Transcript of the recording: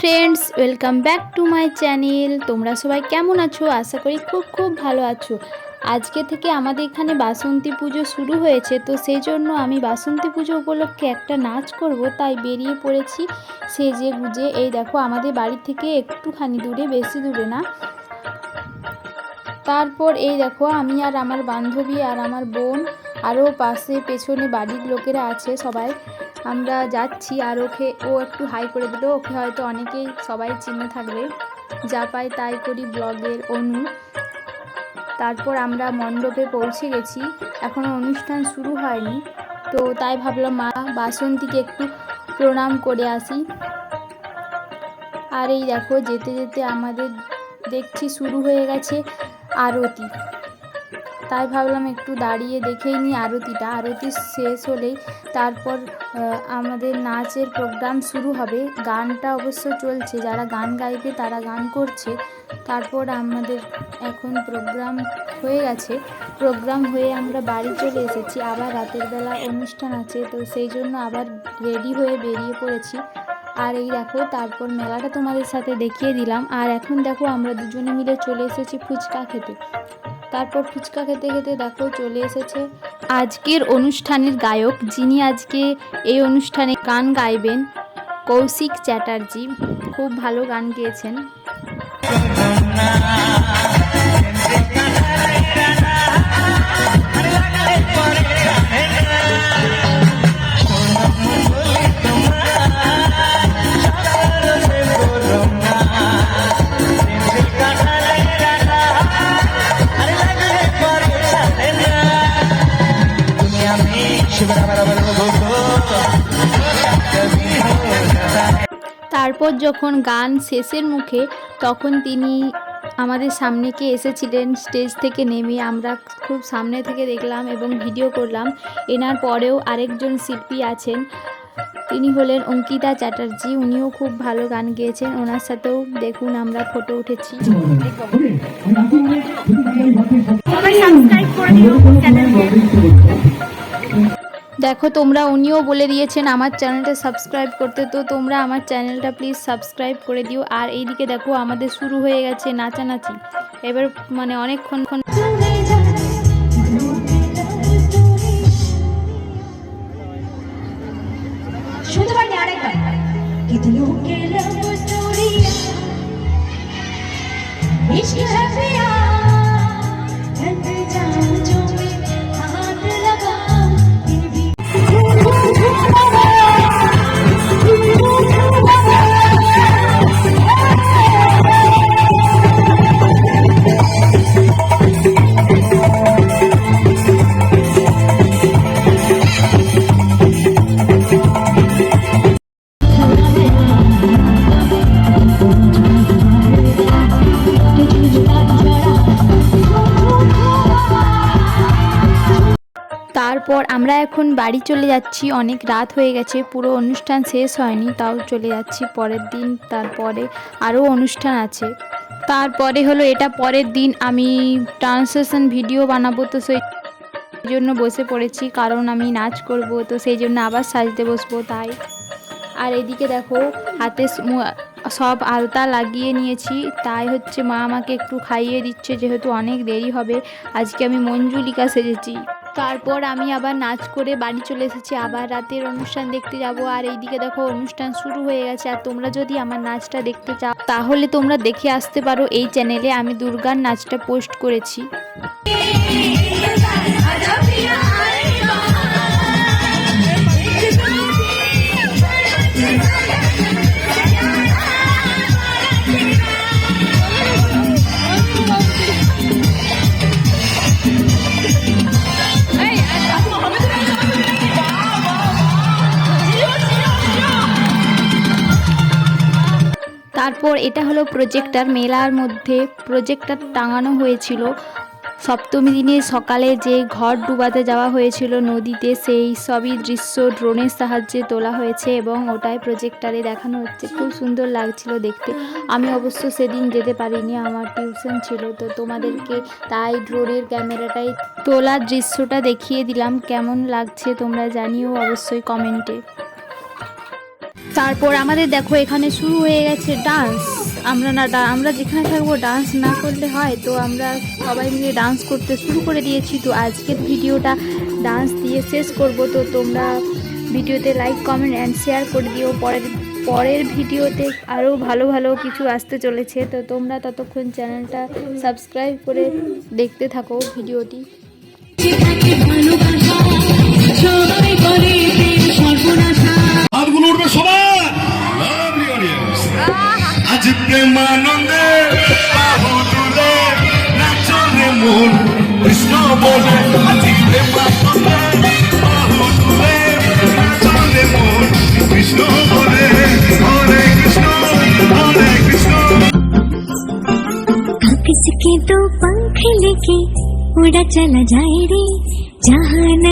Friends, welcome back to my channel. তোমরা সবাই কেমন আছো? আশা করি খুব খুব ভালো আছো। আজকে থেকে আমাদের এখানে বাসন্তী পুজো শুরু হয়েছে, তো সেই জন্য আমি বাসন্তী পুজো উপলক্ষে একটা নাচ করব। তাই বেরিয়ে পড়েছি সেজে গুজে। এই দেখো, আমাদের বাড়ি থেকে একটুখানি দূরে, বেশি দূরে না। তারপর এই দেখো, আমি আর আমার বান্ধবী আর আমার বোন, আরও পাশে পেছনে বাড়ির লোকেরা আছে সবাই। আমরা যাচ্ছি আর ওকে, ও একটু হাই করে দিল। ওকে হয়তো অনেকেই সবাই চিনে থাকবে। যা পাই তাই করি ব্লগের অনু। তারপর আমরা মণ্ডপে পৌঁছে গেছি। এখনও অনুষ্ঠান শুরু হয়নি। তো তাই ভাবলাম, মা বাসন্তীকে একটু প্রণাম করে আসি। আর এই দেখো, যেতে যেতে আমাদের দেখছি শুরু হয়ে গেছে আরতি। তাই ভাবলাম একটু দাঁড়িয়ে দেখেই নিই আরতিটা। আরতি শেষ হলেই তারপর আমাদের নাচের প্রোগ্রাম শুরু হবে। গানটা অবশ্য চলছে। যারা গান গাইবে তারা গান করছে। তারপর আমাদের এখন প্রোগ্রাম হয়ে গেছে। প্রোগ্রাম হয়ে আমরা বাড়ি চলে এসেছি। আবার রাতের বেলা অনুষ্ঠান আছে। তো সেই জন্য আবার রেডি হয়ে বেরিয়ে পড়েছি। আর এই দেখো, তারপর মেলাটা তোমাদের সাথে দেখিয়ে দিলাম। আর এখন দেখো, আমরা দুজনে মিলে চলে এসেছি ফুচকা খেতে। তারপর ফুচকা খেতে খেতে দেখো চলে এসেছে আজকের অনুষ্ঠানের গায়ক যিনি আজকে এই অনুষ্ঠানে গান গাইবেন, কৌশিক চ্যাটার্জি খুব ভালো গান গেয়েছেন Yeah. তারপর যখন গান শেষের মুখে, তখন তিনি আমাদের সামনেকে এসেছিলেন, স্টেজ থেকে নেমে আমরা খুব সামনে থেকে দেখলাম এবং ভিডিও করলাম। এনার পরেও আরেকজন শিল্পী আছেন, তিনি হলেন অঙ্কিতা চ্যাটার্জি। উনিও খুব ভালো গান গেয়েছেন। ওনার সাথেও দেখুন আমরা ফটো উঠেছি। দেখো তোমরা উনিও বলে দিয়েছেন আমার চ্যানেলটা সাবস্ক্রাইব করতে তো তোমরা আমার চ্যানেলটা প্লিজ সাবস্ক্রাইব করে দিও। আর এইদিকে দেখো আমাদের শুরু হয়ে গেছে নাচানাচি। এবার মানে অনেকক্ষণ ক্ষণ শুনতে পারি আরেকবার। তারপর আমরা এখন বাড়ি চলে যাচ্ছি। অনেক রাত হয়ে গেছে, পুরো অনুষ্ঠান শেষ হয়নি, তাও চলে যাচ্ছি পরের দিন, তারপরে আরও অনুষ্ঠান আছে। তারপরে হলো এটা পরের দিন, আমি ট্রান্সলেশন ভিডিও বানাবো, তো সেই জন্য বসে পড়েছি, কারণ আমি নাচ করব, তো সেই জন্য আবার সাজতে বসবো, তাই। আর এদিকে দেখো, হাতে সব আলতা লাগিয়ে নিয়েছি, তাই হচ্ছে মা আমাকে একটু খাইয়ে দিচ্ছে, যেহেতু অনেক দেরি হবে, আজকে আমি মঞ্জুলিকা সেজেছি। তারপর আমি আবার নাচ করে বাড়ি চলে এসেছি। আবার রাতের অনুষ্ঠান দেখতে যাব। আর এইদিকে দেখো অনুষ্ঠান শুরু হয়ে গেছে। আর তোমরা যদি আমার নাচটা দেখতে চাও, তাহলে তোমরা দেখে আসতে পারো এই চ্যানেলে আমি দুর্গার নাচটা পোস্ট করেছি। তারপর এটা হলো প্রজেক্টার মেলার মধ্যে প্রজেক্টার টাঙানো হয়েছিল। সপ্তমী দিনে সকালে যে ঘর ডুবাতে যাওয়া হয়েছিল নদীতে, সেই সবই দৃশ্য ড্রোনের সাহায্যে তোলা হয়েছে এবং ওটাই প্রজেক্টারে দেখানো হচ্ছে। খুব সুন্দর লাগছিল দেখতে। আমি অবশ্য সেদিন যেতে পারিনি, আমার টিউশন ছিল। তো তোমাদেরকে তাই ড্রোনের ক্যামেরাটাই তোলার দৃশ্যটা দেখিয়ে দিলাম। কেমন লাগছে তোমরা জানিও অবশ্যই কমেন্টে। তারপর আমাদের দেখো, এখানে শুরু হয়ে গেছে ডান্স আমরা না আমরা যেখানে থাকব ডান্স না করলে হয়। তো আমরা সবাই মিলে ডান্স করতে শুরু করে দিয়েছি। তো আজকের ভিডিওটা ডান্স দিয়ে শেষ করব। তো তোমরা ভিডিওতে লাইক কমেন্ট অ্যান্ড শেয়ার করে দিও। পরের পরের ভিডিওতে আরও ভালো ভালো কিছু আসতে চলেছে। তো তোমরা ততক্ষণ চ্যানেলটা সাবস্ক্রাইব করে দেখতে থাকো ভিডিওটি। হাতগুলো আজ প্রেমানন্দে বাহু তুলে নাচরে মন কৃষ্ণ বলে আজ প্রেমানন্দে বাহু তুলে নাচরে মন কৃষ্ণ বলে হরে কৃষ্ণ হরে কৃষ্ণ किसके दो पंख लेके उड़ा चला जाए रे जहाँ न